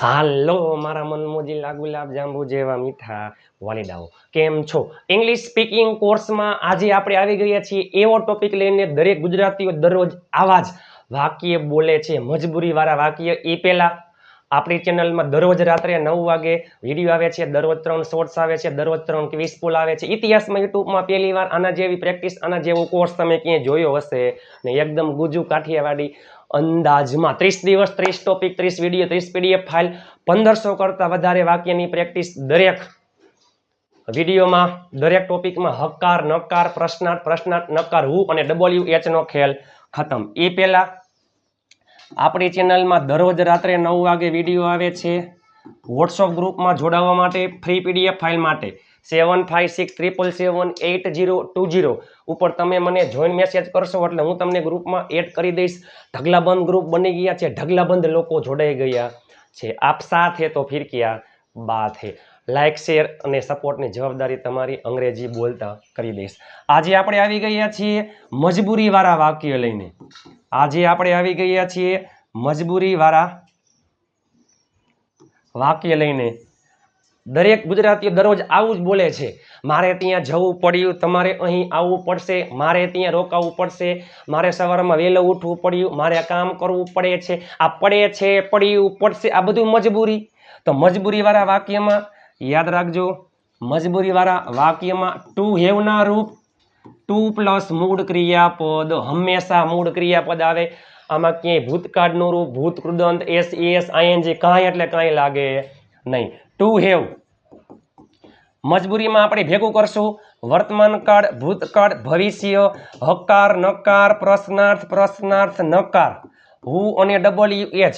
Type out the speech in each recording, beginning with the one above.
હાલો, મારા મનમોજીલા ગુલાબ જાંબુ જેવા મીઠા વાલીડાઓ કેમ છો? ઇંગ્લિશ સ્પીકિંગ કોર્સમાં આજે આપણે આવી ગયા છીએ એવો ટોપિક લઈને દરેક ગુજરાતીઓ દરરોજ આવા જ વાક્ય બોલે છે. મજબૂરીવાળા વાક્ય એ પહેલાં આપણી ચેનલમાં દરરોજ રાત્રે નવ વાગે વીડિયો આવે છે, દરરોજ ત્રણ શોર્ટ્સ આવે છે, દરરોજ ત્રણ ક્વિઝ પુલ આવે છે. ઇતિહાસમાં, યુટ્યુબમાં પહેલી વાર આના જેવી પ્રેક્ટિસ આના જેવો કોર્સ તમે ક્યાંય જોયો હશે ને એકદમ ગુજુ કાઠિયાવાડી અંદાજમાં ત્રીસ દિવસ, ત્રીસ ટોપિક ત્રીસ વીડિયો ત્રીસ પીડીએફ ફાઇલ પંદરસો કરતાં વધારે વાક્યની પ્રેક્ટિસ દરેક વિડીયોમાં, દરેક ટોપિકમાં હકાર, નકાર, પ્રશ્નાર્થ પ્રશ્નાર્થ, નકાર હુ અને ડબલ્યુ એચનો ખેલ ખતમ. એ પહેલાં આપણી ચેનલમાં દરરોજ રાત્રે નવ વાગે વીડિયો આવે છે. વોટ્સઅપ ગ્રુપમાં જોડાવા માટે ફ્રી પીડીએફ ફાઇલ માટે. Seven five six triple seven eight zero two zero ઉપર તમે મને જોઈન મેસેજ કરશો એટલે હું તમને ગ્રુપમાં એડ કરી દઈશ. ઢગલાબંધ ગ્રુપ બની ગયા છે. ઢગલાબંધ લોકો જોડાઈ ગયા છે. આપ સાથ હે તો ફિર ક્યાં બાત હે. લાઇક શેર અને સપોર્ટની જવાબદારી તમારી અંગ્રેજી બોલતા કરી દઈશ. આજે આપણે આવી ગયા છીએ મજબૂરીવાળા વાક્ય લઈને. આજે આપણે આવી ગયા છીએ મજબૂરીવાળા વાક્ય લઈને. દરેક ગુજરાતીઓ દરરોજ આવું જ બોલે છે, મારે ત્યાં જવું પડ્યું, તમારે અહીં આવવું પડશે, મારે ત્યાં રોકાવું પડશે, મારે સવારમાં વહેલું ઉઠવું પડ્યું, મારે કામ કરવું પડે છે, આ પડે છે, પડ્યું પડશે, આ બધું મજબૂરી. તો મજબૂરીવાળા વાક્યમાં યાદ રાખજો, મજબૂરીવાળા વાક્યમાં ટુ હેવના રૂપ, ટુ પ્લસ મૂળ ક્રિયાપદ હંમેશા મૂળ ક્રિયાપદ આવે. આમાં ક્યાંય ભૂતકાળનું રૂપ, ભૂતકૃદંત એસ એસ આઈએનજી કાંઈ એટલે કાંઈ લાગે નહીં. ટુ હેવ મજબૂરીમાં આપણે ભેગું કરશું. વર્તમાન કાળ, ભૂતકાળ, ભવિષ્ય, હકાર, નકાર, પ્રશ્નાર્થ પ્રશ્નાર્થ, નકાર. હુ અને ડબલ યુ એચ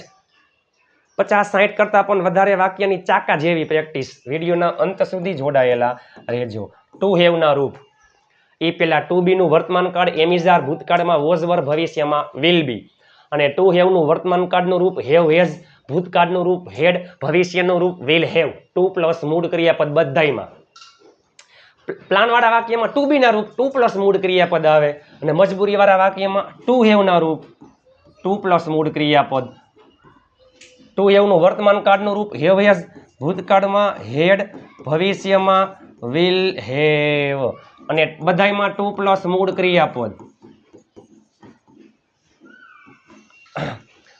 પચાસ સાઠ કરતાં પણ વધારે વાક્યની ચાકા જેવી પ્રેક્ટિસ. વિડીયોના અંત સુધી જોડાયેલા રહેજો. ટુ હેવના રૂપ. એ પહેલાં ટુ બીનું વર્તમાન કાળ, એમિઝાર ભૂતકાળમાં વોઝવર ભવિષ્યમાં વિલ બી અને ટુ હેવનું વર્તમાન કાળનું રૂપ હેવ હેઝ ભૂતકાળનું રૂપ હેડ, ભવિષ્યનું રૂપ વિલ હેવ ટુ પ્લસ મૂળ ક્રિયાપદ બધાયમાં. પ્લાનવાળા વાક્યમાં ટુ બીના રૂપ ટુ પ્લસ મૂળ ક્રિયાપદ આવે. અને મજબૂરીવાળા વાક્યમાં ટુ હેવના રૂપ ટુ પ્લસ મૂળ ક્રિયાપદ. ટુ હેવનું વર્તમાન કાળનું રૂપ, હેવ હેઝ ભૂતકાળમાં હેડ, ભવિષ્યમાં વિલ હેવ અને બધાયમાં ટુ પ્લસ મૂળ ક્રિયાપદ.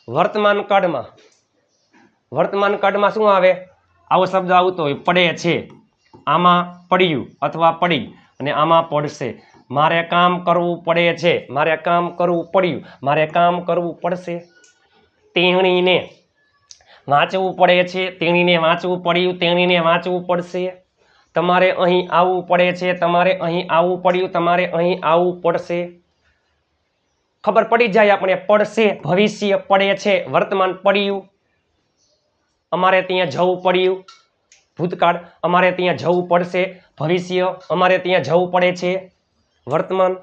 વર્તમાન કાળમાં વર્તમાન કાળમાં શું આવે? આવો શબ્દ આવતો હોય, પડે છે. આમાં પડ્યું અથવા પડી અને આમાં પડશે. મારે કામ કરવું પડે છે. મારે કામ કરવું પડ્યું. મારે કામ કરવું પડશે. તેણીને વાંચવું પડે છે. તેણીને વાંચવું પડ્યું. તેણીને વાંચવું પડશે. તમારે અહીં આવવું પડે છે. તમારે અહીં આવવું પડ્યું. તમારે અહીં આવવું પડશે. ખબર પડી જાય આપણે. પડશે. ભવિષ્ય પડે છે. વર્તમાન પડ્યું. અમારે ત્યાં જવું પડ્યું. ભૂતકાળ, અમારે ત્યાં જવું પડશે. ભવિષ્ય, અમારે ત્યાં જવું પડે છે. વર્તમાન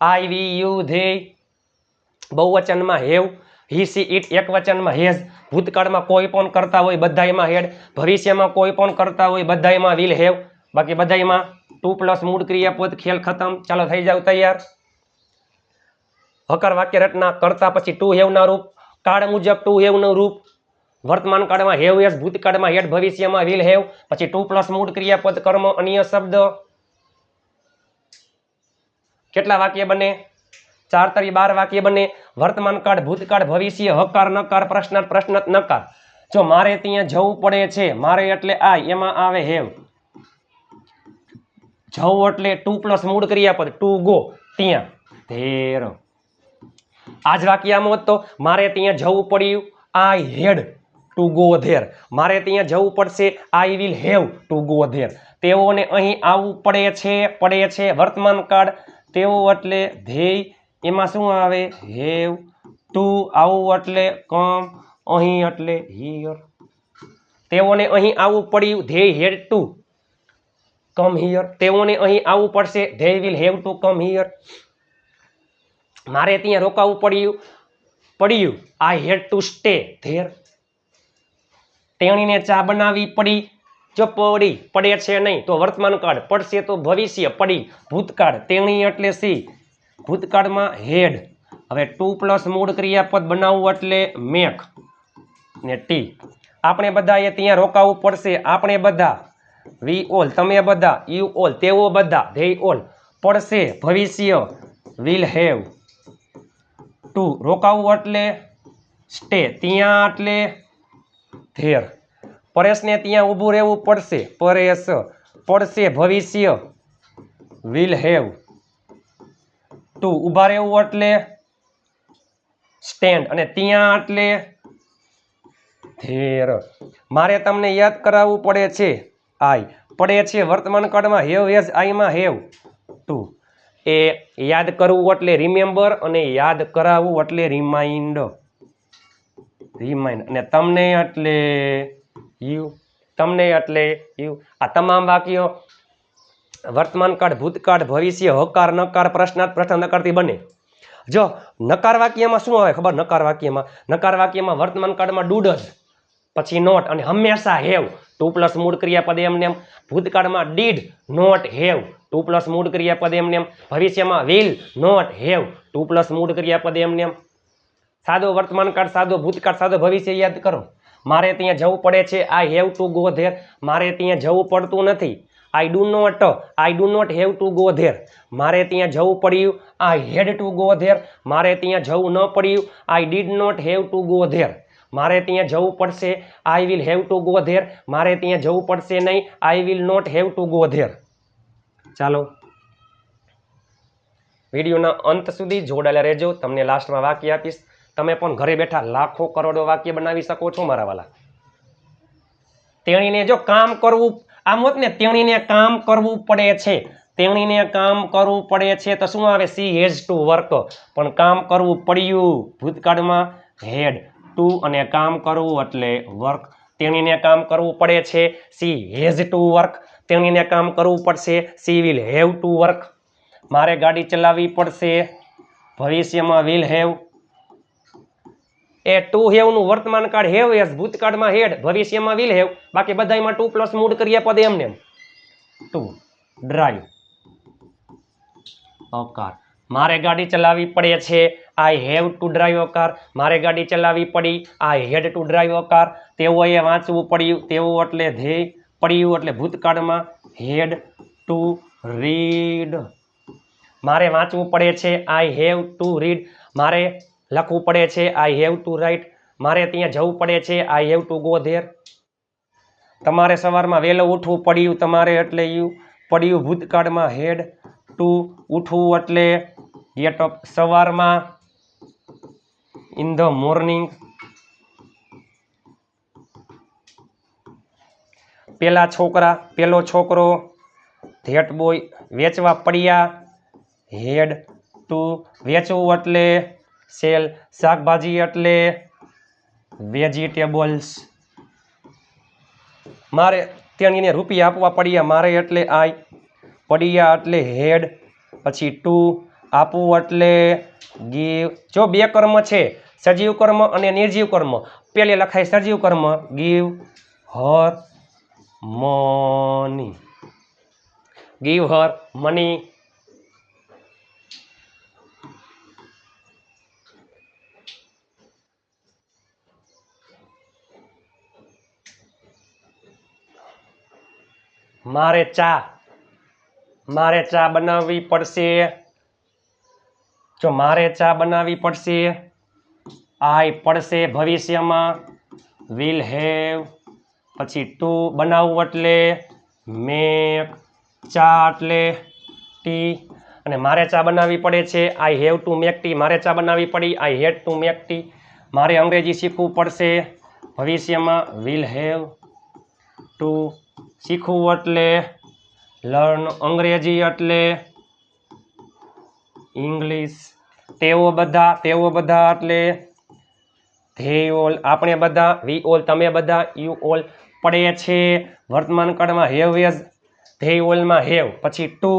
આઈ વી યુ ધેય બહુવચનમાં હેવ, હી સી ઇટ એક વચનમાં હેઝ. ભૂતકાળમાં કોઈ પણ કરતા હોય બધાયમાં હેડ. ભવિષ્યમાં કોઈ પણ કરતા હોય બધાયમાં વિલ હેવ. બાકી બધાયમાં ટુ પ્લસ મૂળ ક્રિયાપદ, ખેલ ખતમ. ચાલો, થઈ જાવ તૈયાર. હકાર વાક્ય રચના કરતા પછી ટુ હેવના રૂપ. કાળ મુજબ ટુ હેવનું રૂપ. વર્તમાન કાળમાં હેવ હેસ ભૂતકાળમાં હેડ, ભવિષ્યમાં વિલ હેવ. પછી ટુ પ્લસ મૂળ ક્રિયાપદ કર્મ, અન્ય શબ્દ. કેટલા વાક્ય બને? ચાર તરી બાર વાક્ય બને. વર્તમાન કાળ, ભૂતકાળ, ભવિષ્ય, હકાર, નકાર, પ્રશ્નાર્થ પ્રશ્નાર્થ, નકાર. જો મારે ત્યાં જવું પડે છે, મારે એટલે આ, એમાં આવે હેવ. જવું એટલે ટુ પ્લસ મૂળ ક્રિયાપદ, ટુ ગો, ત્યાં. ધેર. આ જ વાક્ય આમ હોત તો મારે ત્યાં જવું પડ્યું, I had. To go there મારે ત્યાં જવું પડશે I will have to go there તેઓને અહીં આવવું પડે છે પડે છે વર્તમાન કાળ તેઓ એટલે ધ્યેય, એમાં શું આવે? હેવ ટુ આવું એટલે કમ અહીં એટલે હિયર તેઓને અહીં આવવું પડ્યું, ધ્યેય હેડ ટુ કમ હિયર તેઓને અહીં આવવું પડશે they will have to come here મારે ત્યાં રોકાવું પડ્યું પડ્યું. I had to stay there તેણીને ચા બનાવી પડી. જો પડી, પડે છે નહીં, તો વર્તમાન કાળ પડશે તો ભવિષ્ય પડી. ભૂતકાળ તેણી એટલે સી ભૂતકાળમાં હેડ. હવે ટુ પ્લસ મૂળ ક્રિયાપદ બનાવવું એટલે મેક ને ટી. આપણે બધાએ ત્યાં રોકાવું પડશે. આપણે બધા. વી ઓલ, તમે બધા, યુ ઓલ, તેઓ બધા, ધે ઓલ. પડશે, ભવિષ્ય, વિલ હેવ. ટુ, રોકાવું એટલે સ્ટે. ત્યાં એટલે ધેર પરેશને ત્યાં ઊભું રહેવું પડશે. પરેશ, પડશે ભવિષ્ય. વિલ હેવ ટુ ઊભા રહેવું એટલે સ્ટેન્ડ અને ત્યાં એટલે ધેર મારે તમને યાદ કરાવવું પડે છે. આઈ પડે છે વર્તમાન કાળમાં હેવ હેઝ આઈમાં હેવ ટુ એ યાદ કરવું એટલે રિમેમ્બર અને યાદ કરાવવું એટલે રિમાઇન્ડ રિમાઇન્ડ અને તમને એટલે યુ, તમને એટલે યુ. આ તમામ વાક્યો વર્તમાન કાળ, ભૂતકાળ, ભવિષ્ય, હકાર, નકાર, પ્રશ્નાર્થ પ્રશ્ન નકારથી બને. જો નકાર વાક્યમાં શું આવે ખબર? નકાર વાક્યમાં નકાર વાક્યમાં વર્તમાન કાળમાં ડુડ જ, પછી નોટ અને હંમેશા હેવ. ટુ પ્લસ મૂળ ક્રિયાપદ એમને એમ. ભૂતકાળમાં did, not, have. To plus મૂળ ક્રિયાપદ એમને એમ. ભવિષ્યમાં will, not, have. To plus મૂળ ક્રિયાપદ એમને એમ. સાદો વર્તમાન કાળ, સાદો ભૂતકાળ, સાદો ભવિષ્ય યાદ કરો. મારે ત્યાં જવું પડે છે. I have to go there મારે ત્યાં જવું પડતું નથી. I do not I do not have to go there મારે ત્યાં જવું પડ્યું. I had to go there મારે ત્યાં જવું ન પડ્યું. I did not have to go there મારે ત્યાં જવું પડશે. I will have to go there મારે ત્યાં જવું પડશે નહીં. I will not have to go there ચાલો. વિડીયોના અંત સુધી જોડાયેલા રહેજો. તમને લાસ્ટમાં વાક્ય આપીશ. તમે પણ ઘરે બેઠા લાખો કરોડો વાક્ય બનાવી શકો છો મારા વાલા. તેણીને જો કામ કરવું, આમ હોત ને તેણીને કામ કરવું પડે છે. તેણીને કામ કરવું પડે છે તો શું આવે? She has to work. પણ કામ કરવું પડ્યું ભૂતકાળમાં હેડ ટુ અને કામ કરવું એટલે વર્ક. તેણીને કામ કરવું પડે છે સી હેઝ ટુ વર્ક. તેણીને કામ કરવું પડશે she will have to work. મારે ગાડી ચલાવવી પડશે. ભવિષ્યમાં વિલ હેવ એ ટુ હેવનું વર્તમાન કાળ હેવ એસ ભૂતકાળમાં હેડ, ભવિષ્યમાં વિલ હેવ. બાકી બધામાં ટુ પ્લસ મૂડ કરીએ પદ એમને એમ. To drive a car car મારે ગાડી ચલાવવી પડે છે. I have to drive a car car મારે ગાડી ચલાવવી પડી. I had to drive a car car તેઓએ વાંચવું પડ્યું. તેવું એટલે ધ્યેય પડ્યું એટલે ભૂતકાળમાં હેડ ટુ રીડ મારે વાંચવું પડે છે. આઈ હેવ ટુ રીડ મારે લખવું પડે છે આઈ હેવ ટુ રાઇટ મારે ત્યાં જવું પડે છે I have to go there તમારે સવારમાં વહેલો ઉઠવું પડ્યું, તમારે એટલે યુ પડ્યું ભૂતકાળમાં હેડ ટુ ઉઠવું એટલે ગેટ અપ સવારમાં ઇન ધ મોર્નિંગ. પેલા છોકરા, પેલો છોકરો, ધેટ બોય વેચવા પડ્યા, હેડ ટુ વેચવું એટલે સેલ, શાકભાજી એટલે વેજીટેબલ્સ. મારે તેણીને રૂપિયા આપવા પડ્યા, મારે એટલે આઈ પડ્યા એટલે હેડ, પછી ટુ આપવું એટલે ગીવ જો બે કર્મ છે, સજીવ કર્મ અને નિર્જીવ કર્મ. પેલે લખાય સજીવ કર્મ, give, her, money. Give, her, money મારે ચા. મારે ચા બનાવવી પડશે. જો મારે ચા બનાવવી પડશે આઈ પડશે ભવિષ્યમાં. વિલ હેવ પછી ટુ બનાવવું એટલે મેક ચા એટલે ટી. અને મારે ચા બનાવવી પડે છે. I have to make tea મારે ચા બનાવવી પડી. I had to make tea મારે અંગ્રેજી શીખવું પડશે. ભવિષ્યમાં વિલ હેવ ટુ શીખવું એટલે લર્ન અંગ્રેજી એટલે ઇંગ્લિશ તેઓ બધા તેઓ બધા એટલે ધે ઓલ આપણે બધા વી ઓલ તમે બધા યુ ઓલ પડે છે. વર્તમાન કાળમાં હેવ એઝ ધે ઓલમાં હેવ પછી ટુ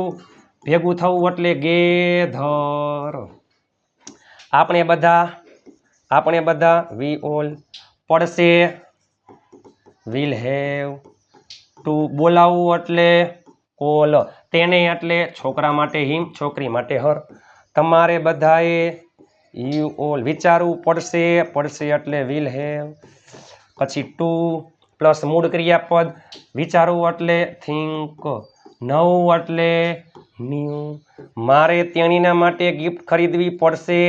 ભેગું થવું એટલે ગેધર આપણે બધા આપણે બધા વી ઓલ પડશે. વિલ હેવ ટુ બોલાવવું એટલે કોલ. તેને એટલે છોકરા માટે હિમ, છોકરી માટે હર. તમારે બધાએ યુ ઓલ વિચારવું પડશે પડશે એટલે વિલ હેવ પછી ટુ પ્લસ મૂળ ક્રિયાપદ, વિચારવું એટલે થિંક નવું એટલે ન્યૂ મારે તેણીના માટે ગિફ્ટ ખરીદવી પડશે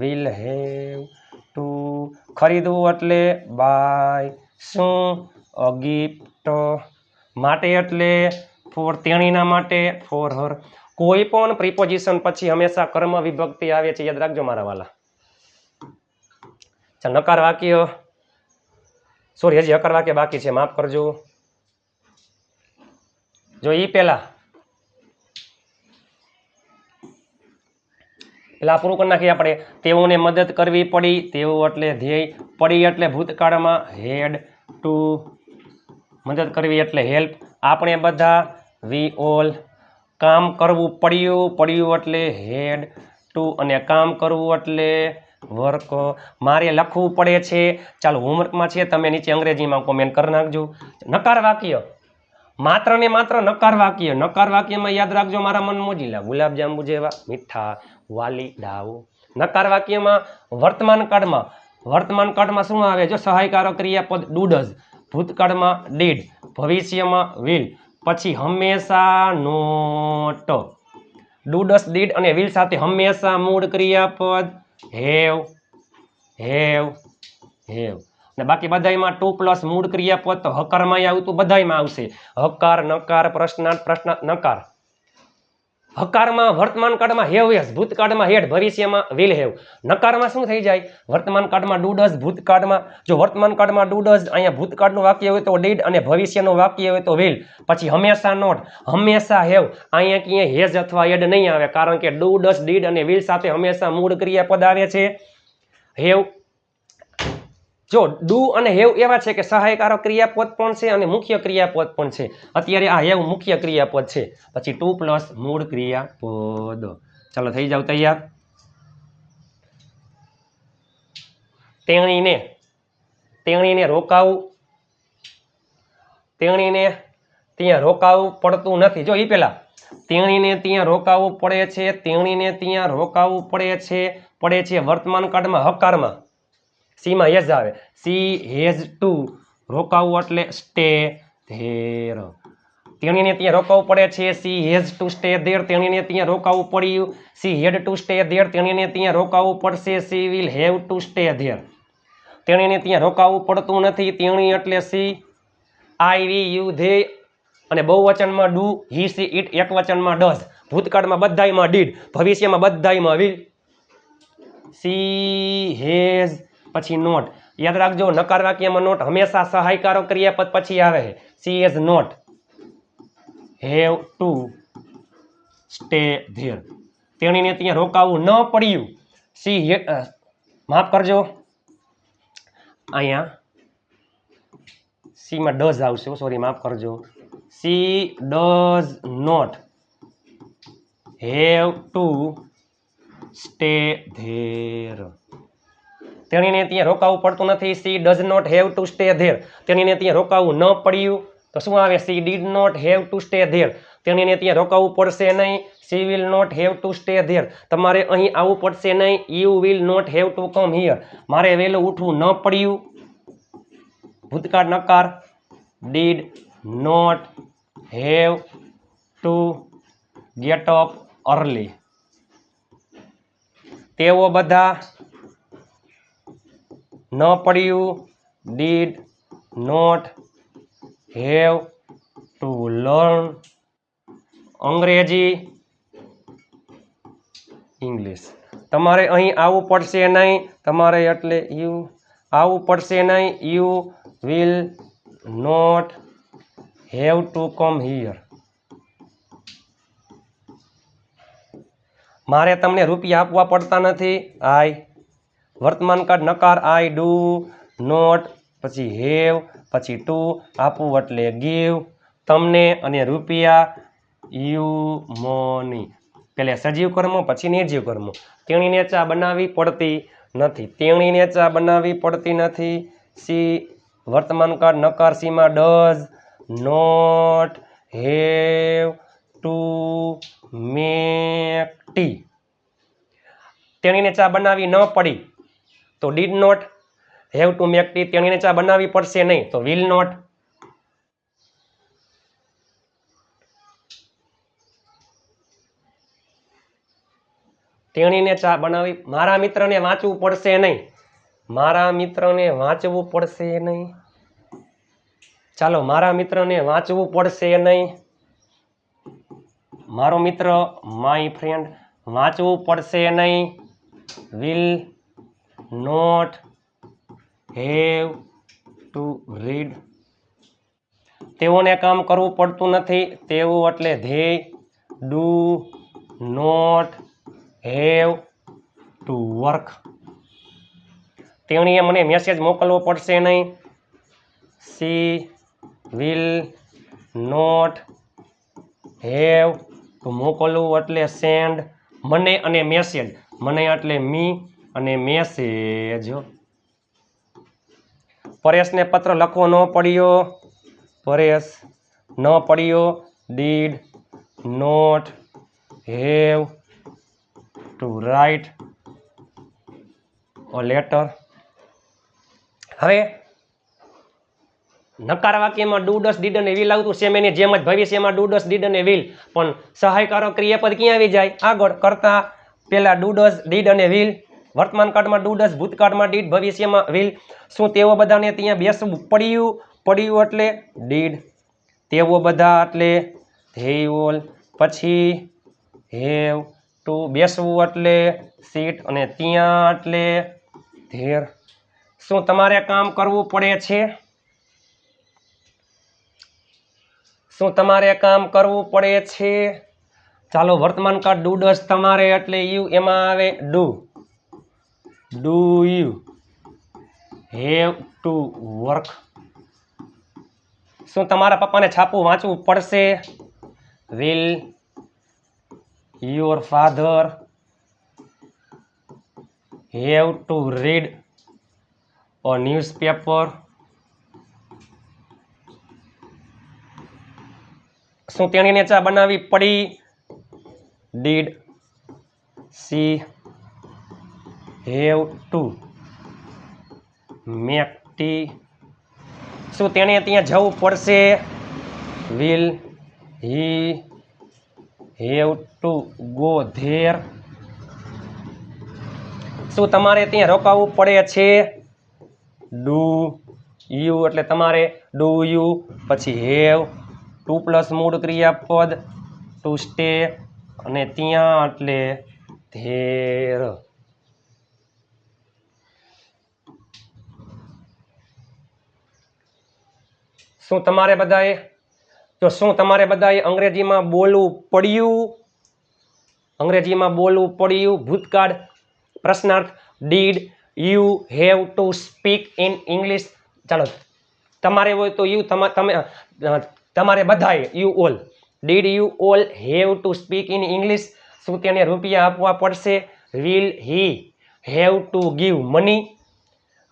વિલ હેવ ટુ ખરીદવું એટલે બાય શું? અ ગિફ્ટ માટે એટલે ફોર તેણીના માટે ફોર હર. કોઈ પણ પ્રિપોઝિશન પછી હંમેશા કર્મ વિભક્તિ આવે છે, યાદ રાખજો મારા વાલા. નકાર વાક્ય. સોરી હજી હકાર વાક્ય બાકી છે, માફ કરજો. જો ઈ પેલા. પેલા પૂરું કરી નાખીએ આપણે. તેઓને મદદ કરવી પડી, તેઓ એટલે ધ્યેય. પડી એટલે ભૂતકાળમાં હેડ ટુ મદદ કરવી એટલે હેલ્પ. આપણે બધા વી ઓલ કામ કરવું પડ્યું પડ્યું એટલે હેડ ટુ અને કામ કરવું એટલે વર્ક. મારે લખવું પડે છે. ચાલો, હોમવર્કમાં છે, તમે નીચે અંગ્રેજીમાં કોમેન્ટ કરી નાખજો. નકાર વાક્ય. માત્ર ને માત્ર નકાર વાક્ય. નકાર વાક્યમાં યાદ રાખજો મારા મન મોજીલા ગુલાબજાંબુ જેવા મીઠા વાલી ડાવ નકાર વાક્યમાં વર્તમાન કાળમાં. વર્તમાન કાળમાં શું આવે? જો સહાયકારો ક્રિયાપદ ડુડઝ ભૂતકાળમાં ડીડ ભવિષ્યમાં વિલ, પછી હંમેશા નોટ. ડુડસ ડીડ અને વિલ સાથે હંમેશા મૂળ ક્રિયાપદ, હેવ હેવ હેવ. અને બાકી બધાયમાં ટુ પ્લસ મૂળ ક્રિયાપદ તો હકારમાં આવતું, બધાયમાં આવશે. હકાર, નકાર, પ્રશ્નાર્થ પ્રશ્ન નકાર. હકારમાં વર્તમાન કાળમાં હેવ યસ, ભૂતકાળમાં હેડ, ભવિષ્યમાં વિલ હેવ નકારમાં શું થઈ જાય? વર્તમાન કાળમાં ડુડસ ભૂતકાળમાં જો વર્તમાન કાળમાં ડુડસ અહીંયા ભૂતકાળનું વાક્ય હોય તો ડીડ અને ભવિષ્યનું વાક્ય હોય તો વિલ પછી હંમેશા નોટ હંમેશા હેવ અહીંયા ક્યાંય હેઝ અથવા હેડ નહીં આવે, કારણ કે ડુ ડસ ડીડ અને વિલ સાથે હંમેશા મૂળ ક્રિયાપદ આવે છે. હેવ જો ડુ અને હેવ એવા છે કે સહાયકારો ક્રિયાપદ પણ છે અને મુખ્ય ક્રિયાપદ પણ છે. અત્યારે આ હેવ મુખ્ય ક્રિયાપદ છે. પછી ટુ પ્લસ મૂળ ક્રિયાપદ. ચાલો, થઈ જાવ તૈયાર. તેણીને તેણીને રોકાવું. તેણીને ત્યાં રોકાવું પડતું નથી. જો એ પેલા, તેણીને ત્યાં રોકાવું પડે છે, તેણીને ત્યાં રોકાવું પડે છે પડે છે વર્તમાન કાળમાં, હકારમાં. સીમાં યસ આવે. She has to. રોકાવું એટલે સ્ટે ધેર. તેણીને ત્યાં રોકાવું પડે છે. She has to stay there. તેણીને ત્યાં રોકાવું પડ્યું. She had to stay there. તેણીને ત્યાં રોકાવું પડશે. She will have to stay there. તેણીને ત્યાં રોકાવું પડતું નથી. તેણી એટલે she I we you they અને બહુવચનમાં ડુ. હી સી ઇટ એક વચનમાં ડઝ. ભૂતકાળમાં બધાયમાં ડીડ. ભવિષ્યમાં બધાયમાં વિલ. સી હેઝ પછી નોટ. યાદ રાખજો, નકાર વાક્યમાં નોટ હંમેશા સહાયકારો ક્રિયાપદ પછી આવે she has not have to stay there તેણીને ત્યાં રોકાવું ન પડ્યું. સી માફ કરજો. અહીંયા સીમાં ડઝ આવશે સોરી માફ કરજો. She does not have to stay there તેણીને ત્યાં રોકાવું પડતું નથી. She does not have to stay there તેણીને ત્યાં રોકાવું ન પડ્યું. તો શું આવે? She did not have to stay there તેણીને ત્યાં રોકાવું પડશે નહીં. She will not have to stay there તમારે અહીં આવવું પડશે નહીં. You will not have to come here મારે વહેલું ઉઠવું ન પડ્યું. ભૂતકાળ નકાર. Did not have to get up early તેઓ બધા ન પડ્યું. Did not have to learn અંગ્રેજી. ઇંગ્લિશ તમારે અહીં આવવું પડશે નહીં. તમારે એટલે યુ આવવું પડશે નહીં. You will not have to come here મારે તમને રૂપિયા આપવા પડતા નથી. આઈ વર્તમાન કાળ નકાર આઈ ડુ નોટ, પછી હેવ, પછી ટુ આપવું એટલે ગીવ, તમને અને રૂપિયા યુ મોની. પેલે સજીવ કર્મો, પછી નિર્જીવ કર્મો. તેણીને ચા બનાવવી પડતી નથી. તેણીને ચા બનાવવી પડતી નથી. સી, વર્તમાન કાળ નકાર સીમાં does not have to make tea. તેણીને ચા બનાવી ન પડી. તો did not have to make tea તેણીને ચા બનાવવી પડશે નહીં, તો વિલ નોટ તેણીને ચા બનાવી મારા મિત્રને વાંચવું પડશે નહીં. મારા મિત્રને વાંચવું પડશે નહીં. ચાલો, મારા મિત્રને વાંચવું પડશે નહીં. મારો મિત્ર માય ફ્રેન્ડ વાંચવું પડશે નહીં. Will not have to read તેઓને કામ કરવું પડતું નથી. તેઓ એટલે they do not have to work તેણીએ મને મેસેજ મોકલવો પડશે નહીં. She will not have to મોકલવું એટલે સેન્ડ મને અને મેસેજ મને એટલે મી અને મેસેજ પરેશને પત્ર લખવો ન પડ્યો. પરેશ, ન પડ્યો. Did not have to write a letter હવે નકાર વાક્યમાં ડુ ડસ ડીડ અને વિલ આવતું સેમ એની જેમ જ ભવિષ્યમાં ડુ ડસ ડીડ અને વિલ પણ સહાયકારો ક્રિયાપદ ક્યાં આવી જાય? આગળ કરતા પહેલાં ડુ ડસ ડીડ અને વિલ વર્તમાન કાળમાં ડુ ડસ, ભૂતકાળમાં ડીડ, ભવિષ્યમાં વિલ, શું તેઓ બધાને ત્યાં બેસવું પડ્યું? પડ્યું એટલે ડીડ. તેઓ બધા એટલે ધેઓલ પછી હેવ ટુ બેસવું એટલે સીટ અને ત્યાં એટલે ધેર. શું તમારે કામ કરવું પડે છે? શું તમારે કામ કરવું પડે છે? ચાલો વર્તમાન કાળ ડુ ડસ તમારે એટલે યુ એમાં આવે do. Do you have to work શું તમારા પપ્પાને છાપું વાંચવું પડશે? Will your father have to read a newspaper શું તેણીને ચા બનાવવી પડી? Did she have to. Make tea શું તેણે ત્યાં જવું પડશે? Will he have to go there. શું તમારે ત્યાં રોકાવું પડે છે? ડુ યુ, એટલે તમારે ડુ યુ, પછી હેવ. ટુ પ્લસ મૂળ ક્રિયાપદ, ટુ સ્ટે, અને ત્યાં એટલે ધેર. શું તમારે બધાએ? તો શું તમારે બધાએ અંગ્રેજીમાં બોલવું પડ્યું? અંગ્રેજીમાં બોલવું પડ્યું. ભૂતકાળ પ્રશ્નાર્થ. Did you have to speak in English ચાલો, તમારે હોય તો યુ, તમે તમારે બધાએ, you all. Did you all have to speak in English શું તેને રૂપિયા આપવા પડશે? Will he have to give money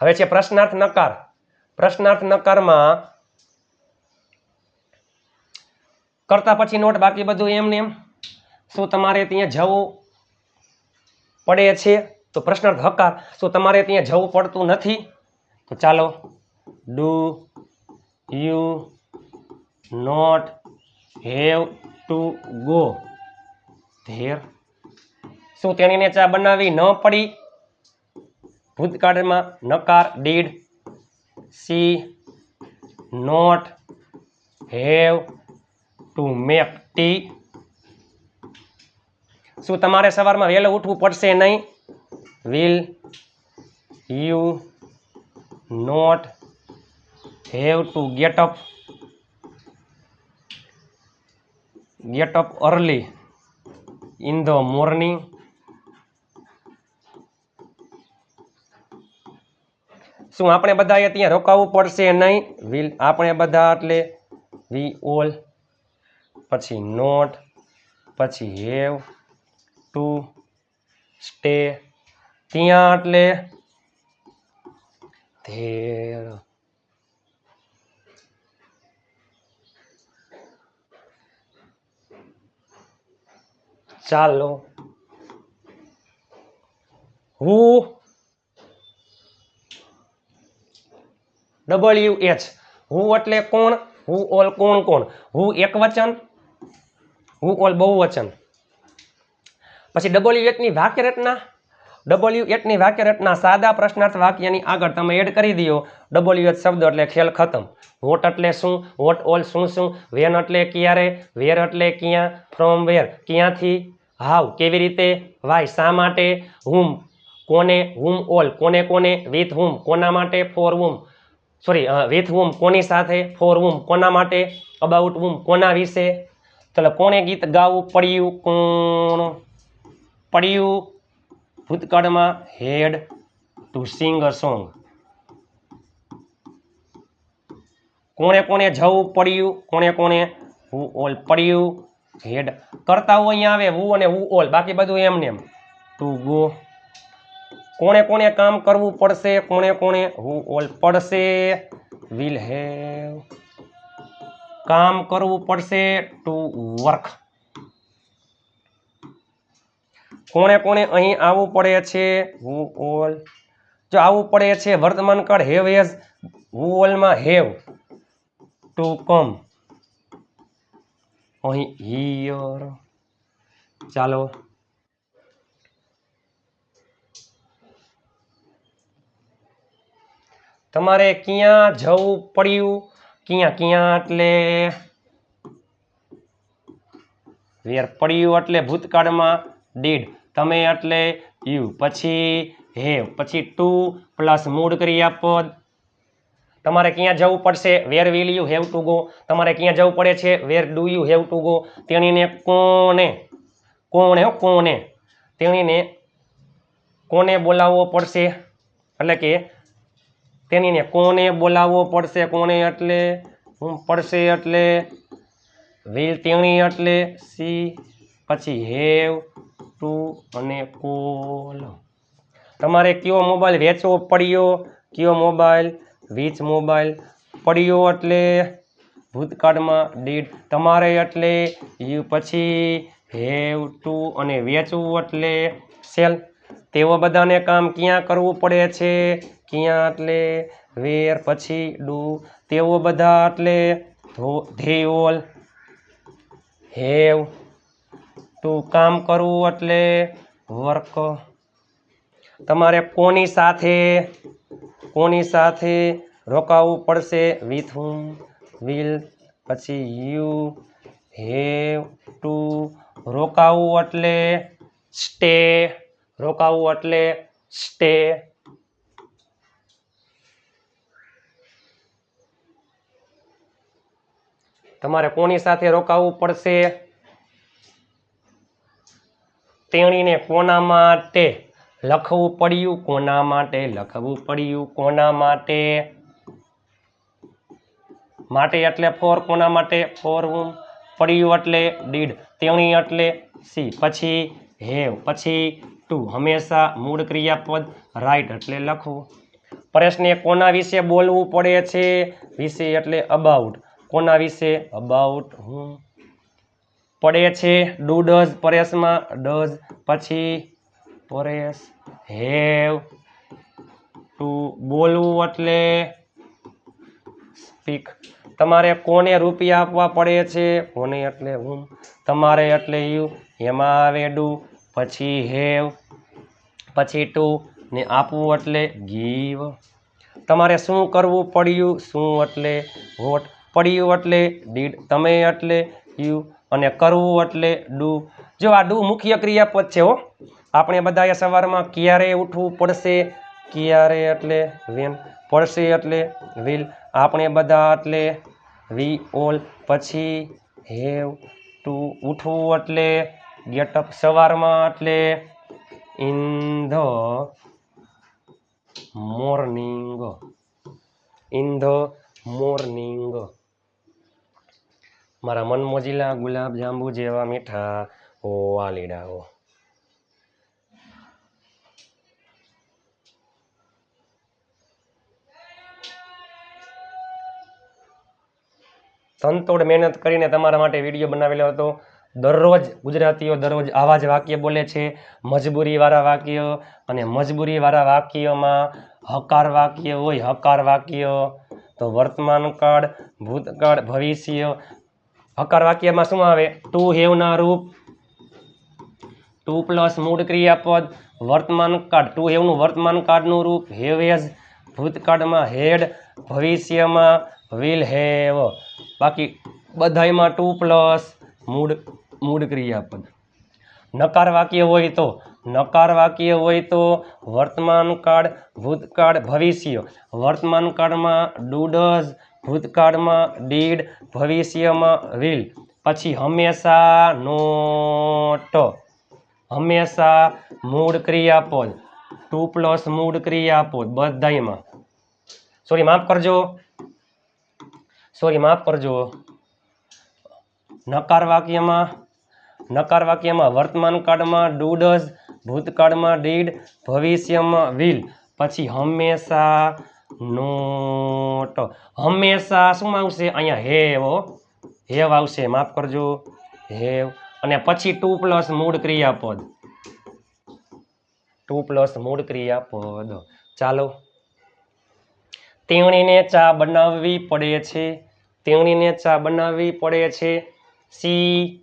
હવે છે પ્રશ્નાર્થ નકાર. પ્રશ્નાર્થ નકારમાં કરતા પછી નોટ બાકી બધું એમને એમ. શું તમારે ત્યાં જવું પડે છે? તો પ્રશ્નાર્થ હકાર. શું તમારે ત્યાં જવું પડતું નથી? તો ચાલો. Do you not have to go. There. શું તેણીને ચા બનાવી ન પડી? ભૂતકાળમાં નકાર, did. She. Not have to make tea શું તમારે સવારમાં વહેલું ઉઠવું પડશે નહીં? Will you not have to get up get up early in the morning શું આપણે બધાએ ત્યાં રોકાવું પડશે નહીં? વિલ આપણે બધા? એટલે વી ઓલ પછી નોટ, પછી હેવ, ટુ, સ્ટે, ત્યાં એટલે ધેર ચાલો. હું ડબલ્યુ એચ હું એટલે કોણ? હું ઓલ કોણ કોણ? હું એક વચન? હુ ઓલ બહુવચન પછી ડબલ્યુ એટની વાક્ય રચના? ડબલ્યુ એટની વાક્ય રચના સાદા પ્રશ્નાર્થ વાક્યની આગળ તમે એડ કરી દો ડબલ્યુ એચ શબ્દ એટલે ખેલ ખતમ. વોટ એટલે શું? વોટ ઓલ શું શું? વેન એટલે ક્યારે? વેર એટલે ક્યાં? From where. ક્યાંથી? હાવ કેવી રીતે? વાય? શા માટે? હુમ? કોને? Whom all? કોને કોને? With whom? કોના માટે? For whom? Sorry with whom? કોની સાથે? For whom? કોના માટે? About whom? કોના વિશે? ચાલો કોણે ગીત ગાવું? પડ્યું કોણ? પડ્યું ભૂતકાળમાં હેડ ટુ સિંગ અ સોંગ. કોણે કોણે જવું? પડ્યું. કોણે કોણે હુ ઓલ પડ્યું. હેડ કરતા હોય અહીંયા આવે, હું અને હું ઓલ. બાકી બધું એમને એમ ટુ ગો. કોણે કોણે કામ કરવું પડશે? કોણે કોણે હું ઓલ પડશે? વિલ હેવ કામ કરવું પડશે ટુ વર્ક કોણે કોણે અહીં આવવું પડે છે? હુ ઓલ જો આવવું પડે છે, વર્તમાન કાળ હેવ એઝ હુ ઓલમાં હેવ ટુ કમ અહીં હિયર ચાલો. તમારે ક્યાં જવું પડ્યું? ક્યાં ક્યાં એટલે? વેર પડ્યું એટલે ભૂતકાળમાં ડીડ તમે એટલે યુ પછી હેવ પછી ટુ પ્લસ મૂળ ક્રિયાપદ તમારે ક્યાં જવું પડશે? Where will you have to go તમારે ક્યાં જવું પડે છે? Where do you have to go તેણીને કોને કોણે કોને તેણીને કોને બોલાવવો પડશે? એટલે કે તેણીને કોને બોલાવવો પડશે, કોને એટલે, હું પડશે એટલે, વિલ તેણી એટલે, સી, પછી હેવ, ટુ અને કોલ. તમારે કયો મોબાઈલ વેચવો પડ્યો, કયો મોબાઈલ વીચ મોબાઈલ પડ્યો એટલે, ભૂતકાળમાં ડીડ તમારે એટલે યુ પછી હેવ ટુ અને વેચવું એટલે, સેલ. તેઓ બધાને કામ ક્યાં કરવું પડે છે? ક્યાં એટલે? વેર પછી ડુ. તેઓ બધા એટલે ધે ઓલ હેવ. ટુ કામ કરવું એટલે વર્ક. તમારે કોની સાથે કોની સાથે રોકાવું પડશે? With whom? વિલ પછી યુ. હેવ. ટુ. રોકાવું એટલે સ્ટે. રોકાવું એટલે સ્ટે તમારે કોની સાથે રોકાવું પડશે? તેણીને કોના માટે લખવું પડ્યું? કોના માટે લખવું પડ્યું? કોના માટે? માટે એટલે ફોર? કોના માટે? ફોર હુમ પડ્યું એટલે ડીડ. તેણી એટલે સી. પછી હેવ. પછી ટુ હંમેશા મૂળ ક્રિયાપદ રાઈટ એટલે લખવું. પરેશને કોના વિશે બોલવું પડે છે? વિશે એટલે અબાઉટ કોના વિશે? અબાઉટ હું. પડે છે ડુ ડઝ પરેશમાં ડઝ પછી પરેશ હેવ ટુ બોલવું એટલે સ્પીક તમારે કોને રૂપિયા આપવા પડે છે? કોને એટલે હું. તમારે એટલે યુ એમાં આવે ડુ પછી હેવ, પછી ટુ ને આપવું એટલે ગીવ. તમારે શું કરવું પડ્યું, શું એટલે વોટ, પડ્યું એટલે ડીડ, તમે એટલે યુ, અને કરવું એટલે ડુ. જો આ ડુ મુખ્ય ક્રિયાપદ છે હો. આપણે બધાએ સવારમાં ક્યારે ઉઠવું પડશે? ક્યારે એટલે વેન? પડશે એટલે વિલ. આપણે બધા એટલે વી ઓલ. પછી હેવ, ટુ ઉઠવું એટલે ગેટ અપ સવારમાં એટલે in the morning in the morning મારા મન મોજીલા, ગુલાબ જાંબુ જેવા મીઠા ઓ વાલીડાઓ તનતોડ મહેનત કરીને તમારા માટે વીડિયો બનાવેલો હતો. દરરોજ ગુજરાતીઓ દરરોજ આવા જ વાક્ય બોલે છે. મજબૂરીવાળા વાક્ય અને મજબૂરીવાળા વાક્યમાં હકાર વાક્ય હોય, હકાર વાક્ય. તો વર્તમાન કાળ, ભૂતકાળ, ભવિષ્ય, હકાર વાક્યમાં શું આવે? ટુ હેવના રૂપ. ટુ પ્લસ મૂળ ક્રિયાપદ, વર્તમાન કાળ. ટુ હેવનું વર્તમાન કાળનું રૂપ. હેવેઝ ભૂતકાળમાં હેડ, ભવિષ્યમાં વિલ હેવ. બાકી બધાયમાં ટુ પ્લસ. મૂળ મૂળ ક્રિયાપદ નકાર વાક્ય હોય તો, નકાર વાક્ય હોય તો વર્તમાન કાળ, ભૂતકાળ, ભવિષ્ય. વર્તમાન કાળમાં ડુડઝ ભૂતકાળમાં ડીડ, ભવિષ્યમાં વિલ પછી હંમેશા નોટ. હંમેશા મૂળ ક્રિયાપદ. ટુ પ્લસ મૂળ ક્રિયાપદ બધાયમાં. સોરી, માફ કરજો. સોરી, માફ કરજો. નકાર વાક્યમાં નકાર વાક્યમાં વર્તમાન કાળમાં ડુડઝ ભૂતકાળમાં ડીડ, ભવિષ્યમાં વિલ. પછી હંમેશા નોટ. હંમેશા શું આવશે? અહીંયા હેવ. હેવ આવશે, માફ કરજો. હેવ. અને પછી ટુ પ્લસ મૂળ ક્રિયાપદ. ટુ પ્લસ મૂળ ક્રિયાપદ. ચાલો. તેણીને ચા બનાવવી પડે છે. તેણીને ચા બનાવવી પડે છે. She,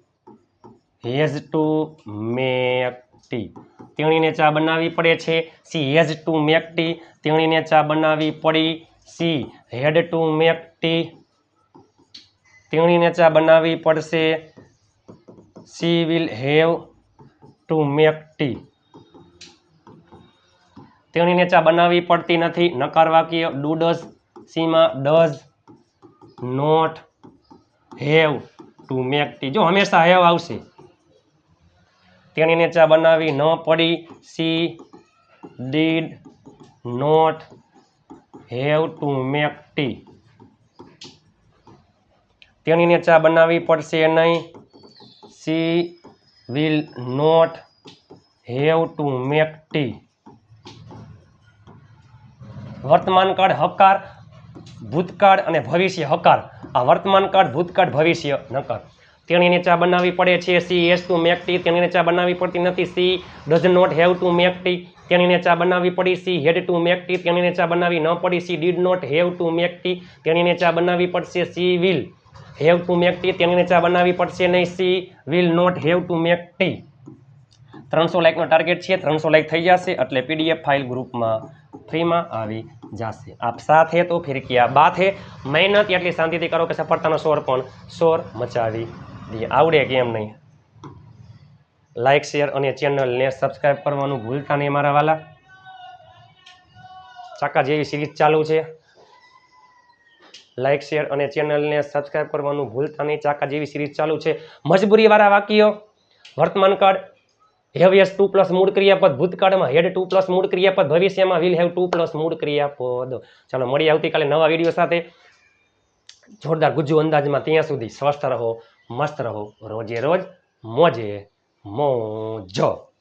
has to make tea. તેણીને ચા બનાવવી પડે છે. She, has to make tea. તેણીને ચા બનાવવી પડી. She, had to make tea. તેણીને ચા બનાવવી પડશે. She will have to make tea. તેણીને ચા બનાવવી પડતી નથી. નકાર વાક્ય do does સીમાં does not have. To make tea જો હંમેશા હેવ આવશે. તેણીને ચા બનાવી ન પડી. She did not have to make tea. તેણીને ચા બનાવવી પડશે નહીં. She will not have to make tea. વર્તમાન કાળ હકાર, ભૂતકાળ અને ભવિષ્ય હકાર. આ વર્તમાન કાળ ભૂતકાળ, ભવિષ્ય નકર. તેણીને ચા બનાવવી પડે છે. She, has to make tea. તેણીને ચા બનાવવી પડતી નથી. She, does not have to make tea. તેણીને ચા બનાવવી પડી. She, had to make tea. તેણીને ચા બનાવવી ન પડી. She, did not have to make tea. તેણીને ચા બનાવવી પડશે. She, will have to make tea. તેણીને ચા બનાવવી પડશે નહીં. She, will not have to make tea. ત્રણસો લાઇકનો ટાર્ગેટ છે. ત્રણસો લાઇક થઈ જશે. એટલે પીડીએફ ફાઇલ ગ્રુપમાં ફ્રીમાં આવી જશે. આપ સાથ તો ફિર બાથે મહેનત એટલી શાંતિથી કરો કે સફળતાનો શોર પણ શોર મચાવી દઈએ. આવડે કેમ નહીં? લાઇક શેર અને ચેનલને સબસ્ક્રાઈબ કરવાનું ભૂલતા નહીં મારા વાલા. ચાકા જેવી સિરીઝ ચાલુ છે. લાઇક શેર અને ચેનલને સબસ્ક્રાઈબ કરવાનું ભૂલતા નહીં. ચાકા જેવી સિરીઝ ચાલુ છે. મજબૂરીવાળા વાક્યો, વર્તમાન કાળ હેવ યસ ટુ પ્લસ મૂળ ક્રિયાપદ. ભૂતકાળમાં હેડ ટુ પ્લસ મૂળ ક્રિયાપદ. ભવિષ્યમાં વિલ હેવ ટુ પ્લસ મૂળ ક્રિયાપદ. ચાલો, મળીએ આવતીકાલે નવા વીડિયો સાથે. જોરદાર ગુજ્જુ અંદાજમાં ત્યાં સુધી સ્વસ્થ રહો, મસ્ત રહો. રોજે રોજ મોજે મોજો.